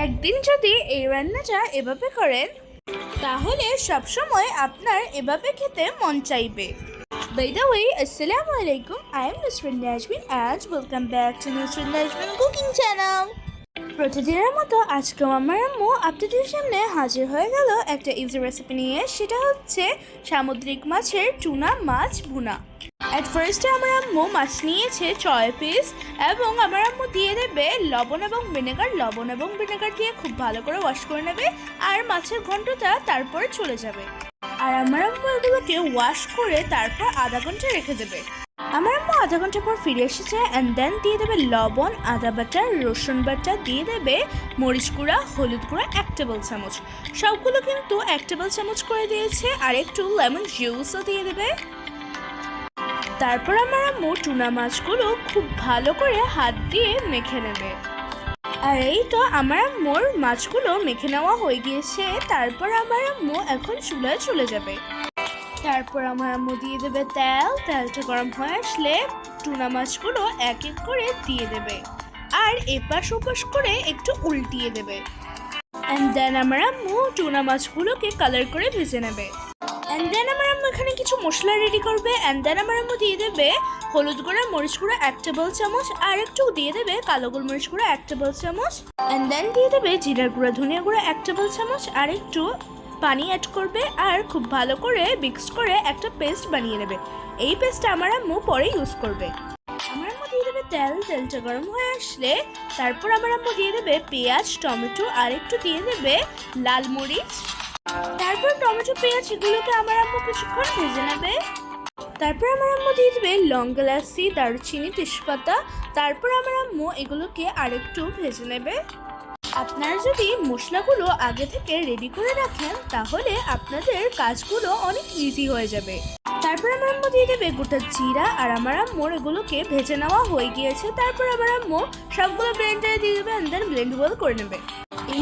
একদিন যদি এই রান্নাটা এভাবে করেন তাহলে সবসময় আপনার এভাবে খেতে মন চাইবে By the way, Assalamu alaikum. I am Nusrin Najmin and welcome back to Nusrin Najmin Cooking Channel. প্রতিদিনের মতো আজকেও আমার আম্মু আপনাদের সামনে হাজির হয়ে গেল একটা ইজি রেসিপি নিয়ে সেটা হচ্ছে সামুদ্রিক মাছের চুনা মাছ ভুনা অ্যাট ফার্স্টে আমার আম্মু মাছ নিয়েছে ছয় পিস এবং আমার আম্মু দিয়ে দেবে লবণ এবং ভিনেগার লবণ এবং ভিনেগার দিয়ে খুব ভালো করে ওয়াশ করে নেবে, আর মাছের ঘন্টটা তারপরে চলে যাবে। আর আমার আম্মু এগুলোকে ওয়াশ করে তারপর আধা ঘণ্টা রেখে দেবে। আমার আম্মু আধা ঘণ্টা পর ফিরে এসেছে অ্যান্ড দেন দিয়ে দেবে লবণ, আদা বাটা, রসুন বাটা, দিয়ে দেবে মরিচ গুঁড়া, হলুদ গুঁড়া, এক টেবিল চামচ। সবগুলো কিন্তু এক টেবিল চামচ করে দিয়েছে, আর একটু লেমন জুসও দিয়ে দেবে। তারপর আমার আম্মু টুনা মাছগুলো খুব ভালো করে হাত দিয়ে মেখে নেবে। আর এই তো আমার আম্মুর মাছগুলো মেখে নেওয়া হয়ে গিয়েছে, তারপর আমার আম্মু এখন চুলায় চলে যাবে। তারপর আমার আম্মু দিয়ে দেবে তেল, তেলটা গরম হয়ে আসলে টুনা মাছগুলো এক এক করে দিয়ে দেবে। আর এপাশ ওপাশ করে একটু উল্টিয়ে দেবে। অ্যান্ড দেন আমার আম্মু টুনা মাছগুলোকে কালার করে ভেজে নেবে। অ্যান্ড দেন আমার আম্মু এখানে কিছু মশলা রেডি করবে। অ্যান্ড দেন আমার আম্মু দিয়ে দেবে হলুদ গুঁড়া, মরিচ গুঁড়া, এক টেবিল চামচ, আর একটু দিয়ে দেবে কালো গোলমরিচ গুঁড়া, এক টেবিল চামচ। অ্যান্ড দেন দিয়ে দেবে জিরার গুঁড়া, ধনিয়া গুঁড়া, এক টেবিল চামচ, আর একটু পানি অ্যাড করবে, আর খুব ভালো করে মিক্স করে একটা পেস্ট বানিয়ে নেবে। এই পেস্টটা আমার আম্মু পরে ইউজ করবে। আমার আম্মু দিয়ে দেবে তেল, তেলটা গরম হয়ে আসলে তারপর আমার আম্মু দিয়ে দেবে পেঁয়াজ, টমেটো, আর একটু দিয়ে দেবে লাল মরিচ। তারপর টমেটো, পেঁয়াজ এগুলোকে আমার আম্মু কিছুক্ষণ ভেজে নেবে। তারপর আমার আম্মু দিয়ে দেবে লং এলাচি, দারুচিনি, তেজপাতা। তারপর আমার আম্মু এগুলোকে আরেকটু ভেজে নেবে। আপনারা যদি মশলাগুলো আগে থেকে রেডি করে রাখেন, তাহলে আপনাদের কাজগুলো অনেক ইজি হয়ে যাবে। তারপর আমার আম্মু দিয়ে দেবে গোটা জিরা, আর আমার আম্মুর এগুলোকে ভেজে নেওয়া হয়ে গিয়েছে। তারপর আমার আম্মু সবগুলো ব্লেন্ডারে দিয়ে দেবে অ্যান্ড দেন ব্লেন্ড করে নেবে।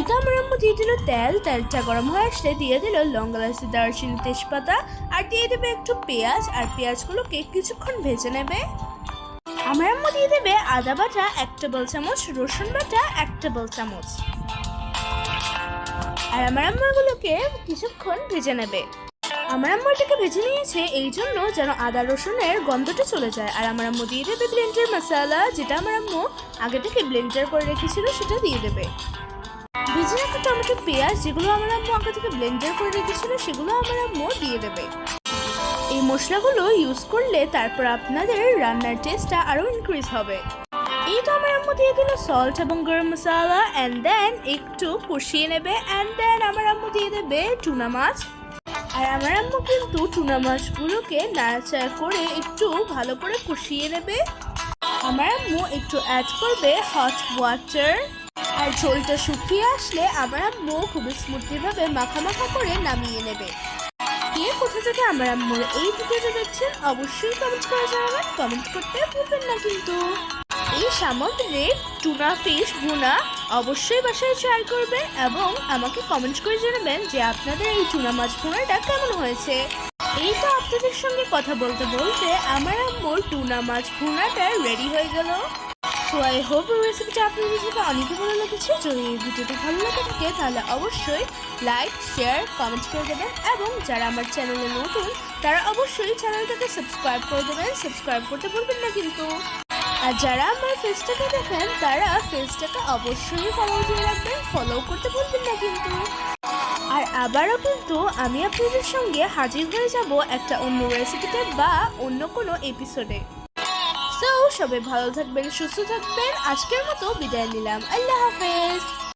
তো আমার দিয়ে দিল তেল, তেলটা গরম হয়ে আসলে দিয়ে দিল লং লাচি দারচিনি, তেজপাতা, আর দিয়ে দেবে একটু পেঁয়াজ, আর পেঁয়াজগুলোকে কিছুক্ষণ ভেজে নেবে। আমার আম্মু দিয়ে দেবে আদা বাটা এক টেবিল চামচ, রসুন বাটা এক টেবিল চামচ। আর আমার আম্মু এগুলোকে কিছুক্ষণ ভেজে নেবে। আমার আম্মু এটাকে ভেজে নিয়েছে এই জন্য যেন আদা, রসুনের গন্ধটা চলে যায়। আর আমার আম্মু দিয়ে দেবে ব্লেন্ডার মশলা যেটা আমার আম্মু আগে থেকে ব্লেন্ডার করে রেখেছিল, সেটা দিয়ে দেবে। ভেজে রাখা টমেটো পেঁয়াজ যেগুলো আমার আম্মু আগে থেকে ব্লেন্ডার করে রেখেছিল, সেগুলো আমার আম্মু দিয়ে দেবে। এই মশলাগুলো ইউজ করলে তারপর আপনাদের রান্নার টেস্টটা আরও ইনক্রিজ হবে। এই তো আমার আম্মু দিয়ে দিল সল্ট এবং গরম মশলা অ্যান্ড দেন একটু কষিয়ে নেবে অ্যান্ড দেন আমার আম্মু দিয়ে দেবে টুনা মাছ। আর আমার আম্মু কিন্তু টুনা মাছগুলোকে নাড়াচাড়া করে একটু ভালো করে কষিয়ে নেবে। আমার আম্মু একটু অ্যাড করবে হট ওয়াটার আর ঝোলটা শুকিয়ে আসলে আমার আম্মু খুবই স্মুথলিভাবে মাখা করে নামিয়ে নেবে। কে কোথা থেকে আমার আম্মুর এই ভিডিওটা দেখছেন অবশ্যই কমেন্ট করে জানাবেন। কমেন্ট করতে ভুলবেন না কিন্তু। এই সামুদ্রিক টুনা ফিশ ভুনা অবশ্যই বাসায় ট্রাই করবেন এবং আমাকে কমেন্ট করে জানাবেন যে আপনাদের এই টুনা মাছ ভুনাটা কেমন হয়েছে। এই তো আপনাদের সঙ্গে কথা বলতে বলতে আমার আম্মুর টুনা মাছ ভুনাটা রেডি হয়ে গেল। সো আই হোপ রেসিপিটা আপনাদের সাথে অনেকই ভালো লেগেছে। যদি এই ভিডিওটা ভালো লেগে থাকে, তাহলে অবশ্যই লাইক শেয়ার কমেন্ট করে দেবেন। এবং যারা আমার চ্যানেলে নতুন, তারা অবশ্যই চ্যানেলটাকে সাবস্ক্রাইব করে দেবেন। সাবস্ক্রাইব করতে ভুলবেন না কিন্তু। আর যারা আমার ফেসটাকে দেখেন, তারা ফেসটাকে অবশ্যই ফলো দিয়ে রাখবেন। ফলো করতে ভুলবেন না কিন্তু। আর আবারও কিন্তু আমি আপনাদের সঙ্গে হাজির হয়ে যাব একটা অন্য রেসিপিতে বা অন্য কোনো এপিসোডে সো সবাই ভালো থাকবেন সুস্থ থাকবেন। আজকের মতো বিদায় নিলাম। আল্লাহ হাফেজ।